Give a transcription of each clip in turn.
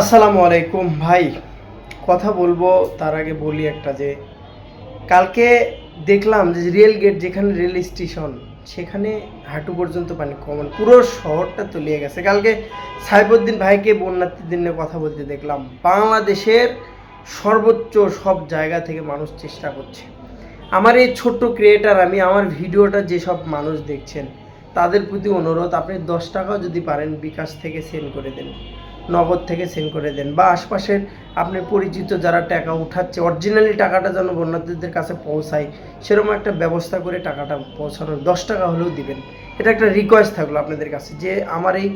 আসসালামু আলাইকুম। ভাই, কথা বলব, তার আগে বলি একটা যে, কালকে দেখলাম যে রেল গেট যেখানে রেল স্টেশন, সেখানে হাঁটু পর্যন্ত পানি কমন। পুরো শহরটা তলিয়ে গেছে। কালকে সাইবুদ্দিন ভাইকে বন্যার্থীর দিনে কথা বলতে দেখলাম। বাংলাদেশের সর্বোচ্চ সব জায়গা থেকে মানুষ চেষ্টা করছে। আমার এই ছোট্ট ক্রিয়েটার আমি আমার ভিডিওটা যেসব মানুষ দেখছেন, তাদের প্রতি অনুরোধ, আপনি দশ টাকাও যদি পারেন বিকাশ থেকে সেন্ড করে দেন। নগদ থেকে সেন্ড করে দেন। বা আশপাশের আপনার পরিচিত যারা টাকা উঠাচ্ছে অরিজিনালি টাকাটা যেন বন্যার্থীদের কাছে পৌঁছায়, সেরকম একটা ব্যবস্থা করে টাকাটা পৌঁছানোর দশ টাকা হলেও দিবেন। এটা একটা রিকোয়েস্ট থাকল আপনাদের কাছে যে আমার এই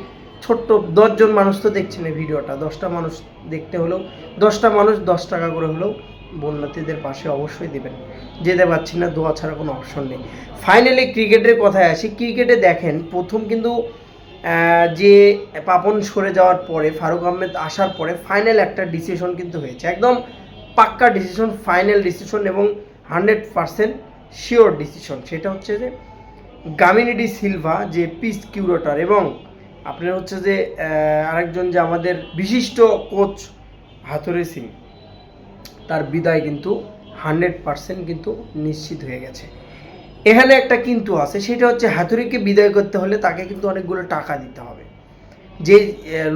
ছোট্ট দশজন মানুষ তো দেখছেন এই ভিডিওটা, দশটা মানুষ দেখতে হলেও, দশটা মানুষ দশ টাকা করে হলেও বন্যার্থীদের পাশে অবশ্যই দেবেন। যেতে পারছি না, দোয়া ছাড়া কোনো অপশন নেই। ফাইনালি ক্রিকেটের কথায় আসি। ক্রিকেটে দেখেন, প্রথম কিন্তু যে পাপন সরে যাওয়ার পরে, ফারুক আহমেদ আসার পরে ফাইনাল একটা ডিসিশন কিন্তু হয়েছে। একদম পাক্কা ডিসিশন ফাইনাল ডিসিশন এবং হান্ড্রেড পারসেন্ট শিওর ডিসিশন সেটা হচ্ছে যে গামিনিডি সিলভা যে পিস কিউরেটর এবং আপনার হচ্ছে যে আরেকজন যে আমাদের বিশিষ্ট কোচ হাতুরে সিং, তার বিদায় কিন্তু হান্ড্রেড পারসেন্ট কিন্তু নিশ্চিত হয়ে গেছে। এখানে একটা কিন্তু আছে, সেটা হচ্ছে হাতুড়িকে বিদায় করতে হলে তাকে কিন্তু অনেকগুলো টাকা দিতে হবে। যে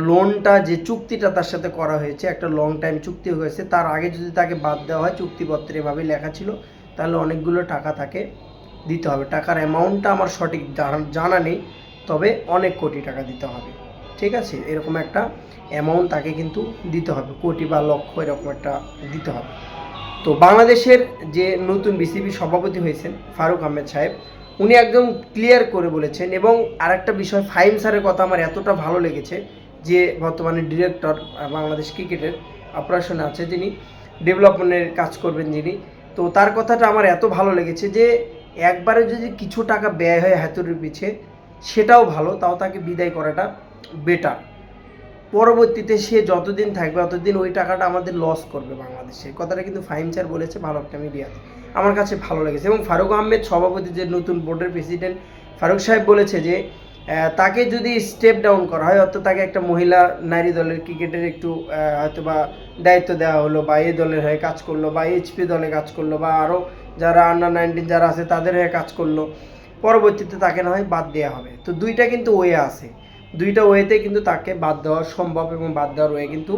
লোনটা যে চুক্তিটা তার সাথে করা হয়েছে, একটা লং টাইম চুক্তি হয়েছে, তার আগে যদি তাকে বাদ দেওয়া হয়, চুক্তিপত্রে এভাবে লেখা ছিল, তাহলে অনেকগুলো টাকা তাকে দিতে হবে। টাকার অ্যামাউন্টটা আমার সঠিক জানা নেই, তবে অনেক কোটি টাকা দিতে হবে। ঠিক আছে? এরকম একটা অ্যামাউন্ট তাকে কিন্তু দিতে হবে, কোটি বা লক্ষ এরকম একটা দিতে হবে। তো বাংলাদেশের যে নতুন বিসিবি সভাপতি হয়েছেন ফারুক আহমেদ সাহেব, উনি একদম ক্লিয়ার করে বলেছেন এবং আরেকটা বিষয়, ফাহিম স্যারের কথা আমার এতটা ভালো লেগেছে যে বর্তমানে ডিরেক্টর বাংলাদেশ ক্রিকেটের অপারেশনে আছে যিনি ডেভেলপমেন্টের কাজ করবেন যিনি। তো তার কথাটা আমার এত ভালো লেগেছে যে একবারে যদি কিছু টাকা ব্যয় হয় হাতুড়ির পিছে, সেটাও ভালো, তাও তাকে বিদায় করাটা বেটার পরবর্তীতে সে যতদিন থাকবে ততদিন ওই টাকাটা আমাদের লস করবে বাংলাদেশে। কথাটা কিন্তু ফাইম স্যার বলেছে, ভালো একটা মিডিয়াতে আমার কাছে ভালো লেগেছে। এবং ফারুক আহমেদ সভাপতি যে নতুন বোর্ডের প্রেসিডেন্ট ফারুক সাহেব বলেছে যে তাকে যদি স্টেপ ডাউন করা হয়, অর্থাৎ তাকে একটা মহিলা নারী দলের ক্রিকেটের একটু হয়তো বা দায়িত্ব দেওয়া হলো, বা এ দলের হয়ে কাজ করল, বা এইচপি দলে কাজ করল, বা আরও যারা আন্ডার নাইনটিন যারা আছে, তাদের হয়ে কাজ করল, পরবর্তীতে তাকে না হয় বাদ দেওয়া হবে। তো দুইটা কিন্তু ওয়ে আছে। দুইটা ওয়েতে কিন্তু তাকে বাদ দেওয়া সম্ভব এবং বাদ দেওয়ার ওয়ে কিন্তু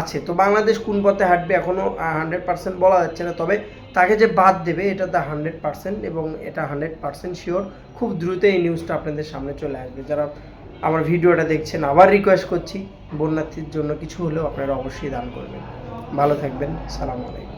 আছে। তো বাংলাদেশ কোন পথে হাঁটবে এখনও হান্ড্রেড পার্সেন্ট বলা যাচ্ছে না। তবে তাকে যে বাদ দেবে, এটা দ্য হান্ড্রেড পার্সেন্ট এবং এটা হান্ড্রেড পার্সেন্ট শিওর খুব দ্রুত এই নিউজটা আপনাদের সামনে চলে আসবে। যারা আমার ভিডিওটা দেখছেন, আবার রিকোয়েস্ট করছি, বন্যার্থীর জন্য কিছু হলেও আপনারা অবশ্যই দান করবেন। ভালো থাকবেন, সালাম আলাইকুম।